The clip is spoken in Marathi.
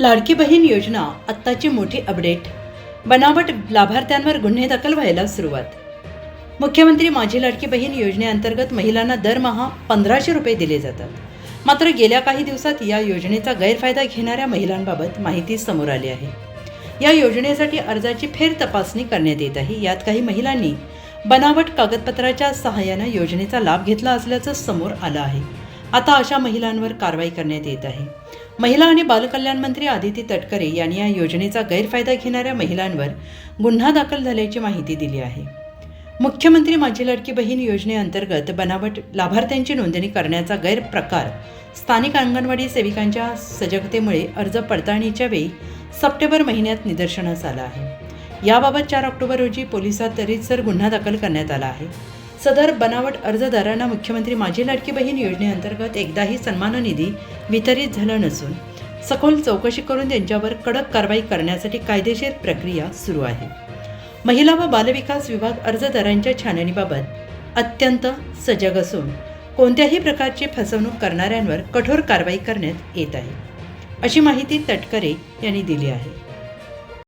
लाडकी बहीण योजना आत्ताची मोठी अपडेट. बनावट लाभार्थ्यांवर गुन्हे दाखल व्हायला सुरुवात. मुख्यमंत्री माझी लाडकी बहीण योजनेअंतर्गत महिलांना दरमहा पंधराशे रुपये दिले जातात. मात्र गेल्या काही दिवसात या योजनेचा गैरफायदा घेणाऱ्या महिलांबाबत माहिती समोर आली आहे. या योजनेसाठी अर्जाची फेर तपासणी करण्यात येत आहे. यात काही महिलांनी बनावट कागदपत्राच्या सहाय्यानं योजनेचा लाभ घेतला असल्याचं समोर आलं आहे. आता अशा महिलांवर कारवाई करण्यात येत आहे. महिला आणि बालकल्याण मंत्री आदिती तटकरे यांनी या योजनेचा गैरफायदा घेणाऱ्या महिलांवर गुन्हा दाखल झाल्याची माहिती दिली आहे. मुख्यमंत्री माझी लाडकी बहीण योजनेअंतर्गत बनावट लाभार्थ्यांची नोंदणी करण्याचा गैरप्रकार स्थानिक अंगणवाडी सेविकांच्या सजगतेमुळे अर्ज पडताळणीच्या वेळी सप्टेंबर महिन्यात निदर्शनास आला आहे. याबाबत चार ऑक्टोबर रोजी पोलिसात रीतसर गुन्हा दाखल करण्यात आला आहे. सदर बनावट अर्जदारांना मुख्यमंत्री माझी लाडकी बहीण योजनेअंतर्गत एकदाही सन्मान निधी वितरित झाला नसून सखोल चौकशी करून त्यांच्यावर कडक कारवाई करण्यासाठी कायदेशीर प्रक्रिया सुरू आहे. महिला व बालविकास विभाग अर्जदारांच्या छाननीबाबत अत्यंत सजग असून कोणत्याही प्रकारची फसवणूक करणाऱ्यांवर कठोर कारवाई करण्यात येत आहे अशी माहिती तटकरे यांनी दिली आहे.